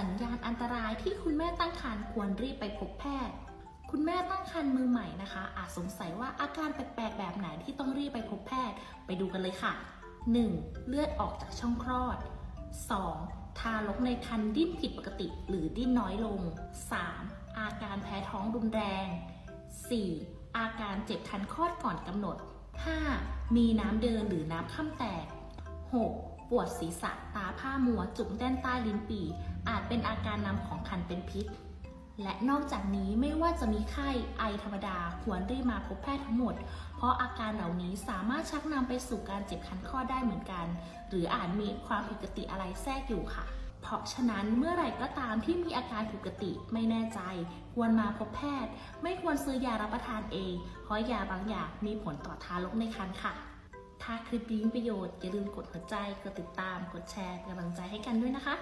สัญญาณอันตรายที่คุณแม่ตั้งครรภ์ควรรีบไปพบแพทย์ คุณแม่ตั้งครรภ์มือใหม่นะคะ อาจสงสัยว่าอาการแปลกๆแบบไหนที่ต้องรีบไปพบแพทย์ ไปดูกันเลยค่ะ 1. เลือดออกจากช่องคลอด 2. ทารกในครรภ์ดิ้นผิดปกติหรือดิ้นน้อยลง 3. อาการแพ้ท้องรุนแรง 4. อาการเจ็บคันคลอดก่อนกำหนด 5. มีน้ำเดินหรือน้ำข้ามแตก 6. ปวดศีรษะตาผ้ามัว จุกแน่นใต้ลิ้นปี่ อาจเป็นอาการนำของคันเป็นพิษ และนอกจากนี้ไม่ว่าจะมีไข้ไอธรรมดาควรรีบมาพบแพทย์ทั้งหมด เพราะอาการเหล่านี้สามารถชักนำไปสู่การเจ็บคันคลอได้เหมือนกัน หรืออาจมีความผิดปกติอะไรแทรกอยู่ค่ะ เพราะฉะนั้นเมื่อไหร่ก็ตามที่มีอาการผิดปกติไม่แน่ใจ ควรมาพบแพทย์ ไม่ควรซื้อยารับประทานเอง เพราะยาบางอย่างมีผลต่อทารกในครรภ์ค่ะ ถ้าคลิปนี้มีประโยชน์อย่าลืมกดหัวใจ กดติดตาม กดแชร์เป็นกำลังใจให้กันด้วยนะคะ